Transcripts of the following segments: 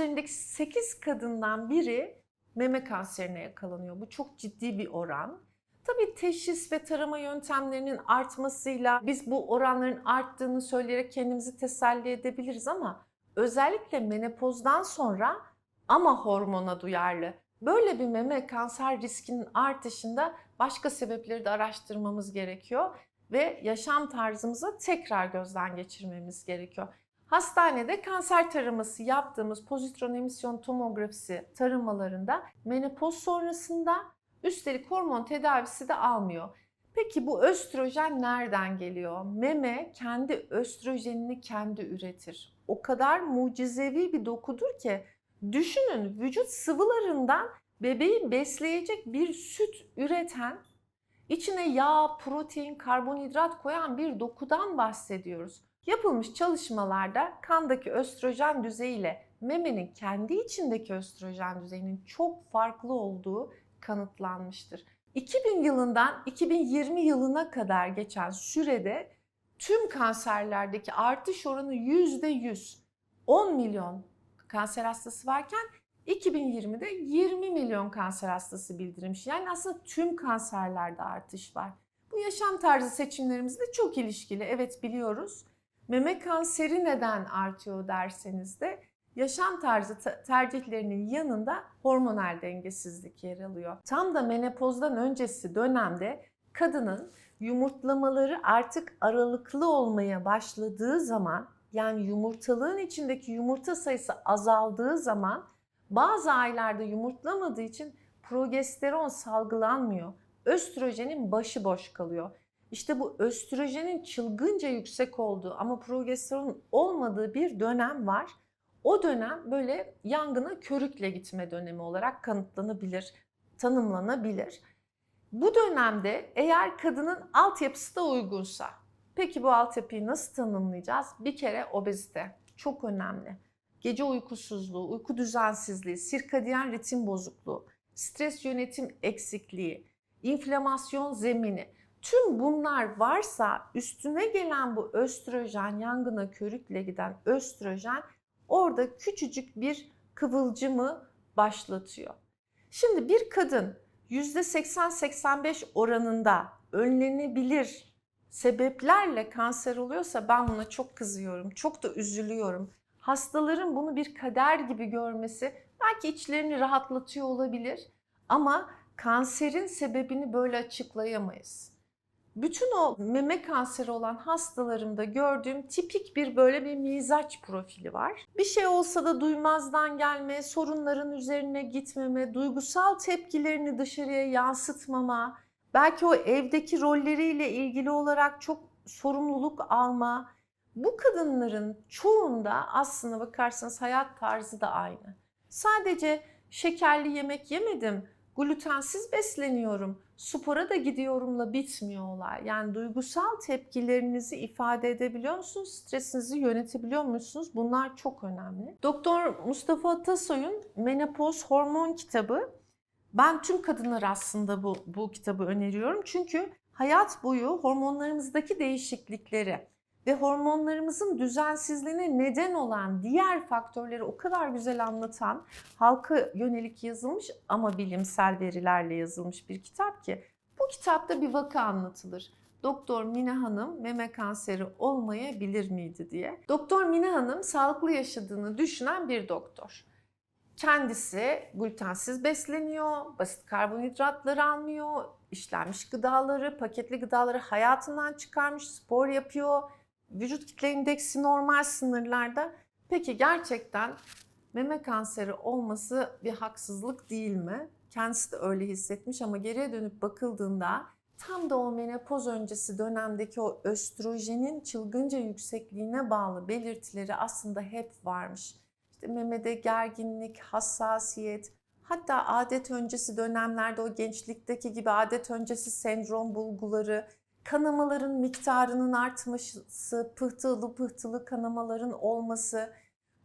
üzerindeki 8 kadından biri meme kanserine yakalanıyor. Bu çok ciddi bir oran. Tabii teşhis ve tarama yöntemlerinin artmasıyla biz bu oranların arttığını söyleyerek kendimizi teselli edebiliriz ama özellikle menopozdan sonra ama hormona duyarlı böyle bir meme kanser riskinin artışında başka sebepleri de araştırmamız gerekiyor ve yaşam tarzımıza tekrar gözden geçirmemiz gerekiyor. Hastanede kanser taraması yaptığımız pozitron emisyon tomografisi taramalarında menopoz sonrasında üstelik hormon tedavisi de almıyor. Peki bu östrojen nereden geliyor? Meme kendi östrojenini kendi üretir. O kadar mucizevi bir dokudur ki düşünün vücut sıvılarından bebeği besleyecek bir süt üreten, içine yağ, protein, karbonhidrat koyan bir dokudan bahsediyoruz. Yapılmış çalışmalarda kandaki östrojen düzeyiyle memenin kendi içindeki östrojen düzeyinin çok farklı olduğu kanıtlanmıştır. 2000 yılından 2020 yılına kadar geçen sürede tüm kanserlerdeki artış oranı %100. 10 milyon kanser hastası varken 2020'de 20 milyon kanser hastası bildirilmiş. Yani aslında tüm kanserlerde artış var. Bu yaşam tarzı seçimlerimizle çok ilişkili. Evet biliyoruz. Meme kanseri neden artıyor derseniz de yaşam tarzı tercihlerinin yanında hormonal dengesizlik yer alıyor. Tam da menopozdan öncesi dönemde kadının yumurtlamaları artık aralıklı olmaya başladığı zaman yani yumurtalığın içindeki yumurta sayısı azaldığı zaman bazı aylarda yumurtlamadığı için progesteron salgılanmıyor. Östrojenin başı boş kalıyor. İşte bu östrojenin çılgınca yüksek olduğu ama progesteronun olmadığı bir dönem var. O dönem böyle yangına körükle gitme dönemi olarak kanıtlanabilir, tanımlanabilir. Bu dönemde eğer kadının altyapısı da uygunsa, peki bu altyapıyı nasıl tanımlayacağız? Bir kere obezite çok önemli. Gece uykusuzluğu, uyku düzensizliği, sirkadiyen ritim bozukluğu, stres yönetim eksikliği, inflamasyon zemini, Tüm bunlar varsa üstüne gelen bu östrojen, yangına körükle giden östrojen orada küçücük bir kıvılcımı başlatıyor. Şimdi bir kadın %80-85 oranında önlenebilir sebeplerle kanser oluyorsa ben buna çok kızıyorum, çok da üzülüyorum. Hastaların bunu bir kader gibi görmesi belki içlerini rahatlatıyor olabilir ama kanserin sebebini böyle açıklayamayız bütün o meme kanseri olan hastalarımda gördüğüm tipik bir böyle bir mizaç profili var. Bir şey olsa da duymazdan gelme, sorunların üzerine gitmeme, duygusal tepkilerini dışarıya yansıtmama, belki o evdeki rolleriyle ilgili olarak çok sorumluluk alma. Bu kadınların çoğunda aslına bakarsanız hayat tarzı da aynı. Sadece şekerli yemek yemedim, glutensiz besleniyorum, spora da gidiyorumla bitmiyor olay. Yani duygusal tepkilerinizi ifade edebiliyor musunuz? Stresinizi yönetebiliyor musunuz? Bunlar çok önemli. Doktor Mustafa Atasoy'un Menopoz Hormon kitabı. Ben tüm kadınlar aslında bu, bu kitabı öneriyorum. Çünkü hayat boyu hormonlarımızdaki değişiklikleri, ve hormonlarımızın düzensizliğine neden olan diğer faktörleri o kadar güzel anlatan halka yönelik yazılmış ama bilimsel verilerle yazılmış bir kitap ki bu kitapta bir vaka anlatılır. Doktor Mine Hanım meme kanseri olmayabilir miydi diye. Doktor Mine Hanım sağlıklı yaşadığını düşünen bir doktor. Kendisi glutensiz besleniyor, basit karbonhidratları almıyor, işlenmiş gıdaları, paketli gıdaları hayatından çıkarmış, spor yapıyor, vücut kitle indeksi normal sınırlarda. Peki gerçekten meme kanseri olması bir haksızlık değil mi? Kendisi de öyle hissetmiş ama geriye dönüp bakıldığında tam da o menopoz öncesi dönemdeki o östrojenin çılgınca yüksekliğine bağlı belirtileri aslında hep varmış. İşte memede gerginlik, hassasiyet, hatta adet öncesi dönemlerde o gençlikteki gibi adet öncesi sendrom bulguları, kanamaların miktarının artması, pıhtılı pıhtılı kanamaların olması,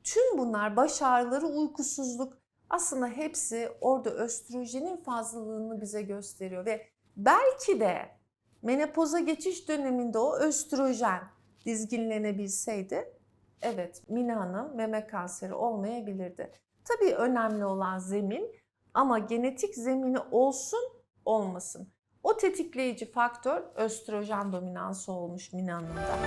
tüm bunlar baş ağrıları, uykusuzluk aslında hepsi orada östrojenin fazlalığını bize gösteriyor ve belki de menopoza geçiş döneminde o östrojen dizginlenebilseydi evet Mine Hanım meme kanseri olmayabilirdi. Tabii önemli olan zemin ama genetik zemini olsun olmasın. O tetikleyici faktör östrojen dominansı olmuş Mine Hanım'da.